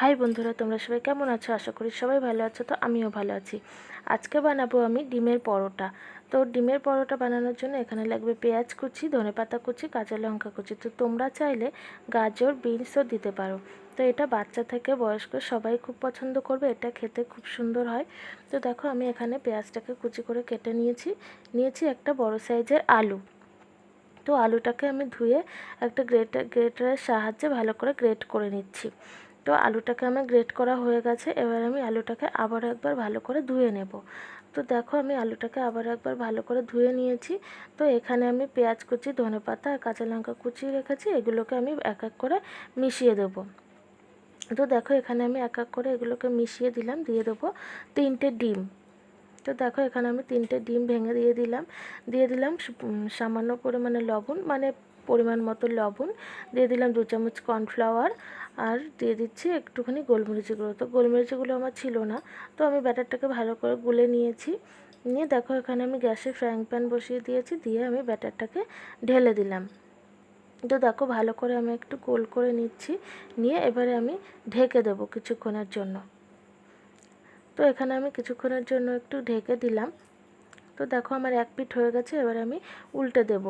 High বন্ধুরা, তোমরা সবাই কেমন আছো? আশা করি সবাই ভালো আছো, তো আমিও ভালো আছি। আজকে বানাবো আমি ডিমের পরোটা। তো ডিমের পরোটা বানানোর জন্য এখানে লাগবে পেঁয়াজ কুচি, ধনেপাতা কুচি, কাঁচা লঙ্কা কুচি। তো তোমরা চাইলে গাজর, বিনসও দিতে পারো। তো এটা বাচ্চা থেকে বয়স্ক সবাই খুব পছন্দ করবে, এটা খেতে খুব সুন্দর হয়। তো দেখো আমি এখানে পেঁয়াজটাকে কুচি করে কেটে নিয়েছি। নিয়েছি একটা বড় সাইজের আলু। তো আলুটাকে আমি ধুয়ে একটা গ্রেটার গ্রেটারের সাহায্যে ভালো করে গ্রেট করে নিচ্ছি। তো আলুটাকে আমার গ্রেট করা হয়ে গেছে। এবার আমি আলুটাকে আবার একবার ভালো করে ধুয়ে নেব। তো দেখো আমি আলুটাকে আবার একবার ভালো করে ধুয়ে নিয়েছি। তো এখানে আমি পেঁয়াজ কুচি, ধনে পাতা আর কাঁচা লঙ্কা কুচি রেখেছি। এগুলোকে আমি এক এক করে মিশিয়ে দেবো। তো দেখো এখানে আমি এক এক করে এগুলোকে মিশিয়ে দিলাম, দিয়ে দেবো তিনটে ডিম। তো দেখো এখানে আমি তিনটে ডিম ভেঙে দিয়ে দিলাম। দিয়ে দিলাম সামান্য পরিমাণে লবণ। মানে পরিমাণ মতো লবণ। দিয়ে দিলাম দু চামচ কর্নফ্লাওয়ার। আর দিয়ে দিচ্ছি একটুখানি গোলমরিচ গুঁড়ো। তো গোলমরিচ গুঁড়ো আমার ছিল না। তো আমি ব্যাটারটাকে ভালো করে গুলে নিয়েছি। নিয়ে দেখো এখানে আমি গ্যাসে ফ্রাইং প্যান বসিয়ে দিয়েছি। দিয়ে আমি ব্যাটারটাকে ঢেলে দিলাম। তো দেখো ভালো করে আমি একটু গোল করে নিচ্ছি। নিয়ে এবারে আমি ঢেকে দেবো কিছুক্ষণের জন্য। তো এখানে আমি কিছুক্ষণের জন্য একটু ঢেকে দিলাম। তো দেখো আমার এক পিঠ হয়ে গেছে। এবার আমি উল্টে দেব।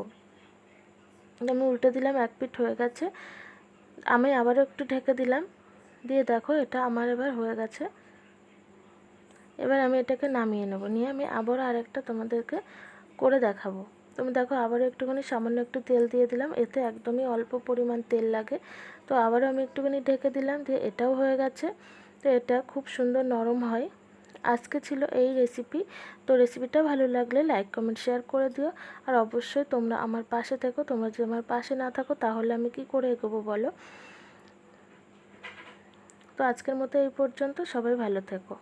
আমি উল্টে দিলাম, এক পিঠ হয়ে গেছে। আমি আবারও একটু ঢেকে দিলাম। দিয়ে দেখো এটা আমার এবার হয়ে গেছে। এবার আমি এটাকে নামিয়ে নেব। নিয়ে আমি আবারও আরেকটা তোমাদেরকে করে দেখাবো। তুমি দেখো আবারও একটুখানি সামান্য একটু তেল দিয়ে দিলাম। এতে একদমই অল্প পরিমাণ তেল লাগে। তো আবারও আমি একটুখানি ঢেকে দিলাম। দিয়ে এটাও হয়ে গেছে। তো এটা খুব সুন্দর নরম হয়। আজকে ছিল এই রেসিপি তো রেসিপিটা ভালো লাগলে লাইক কমেন্ট শেয়ার করে দিও। আর অবশ্যই তোমরা আমার পাশে থেকো, তোমরা যদি আমার পাশে না থাকো, তাহলে আমি কি করে এগোবো বলো? তো আজকের মতো এই পর্যন্ত, সবাই ভালো থেকো।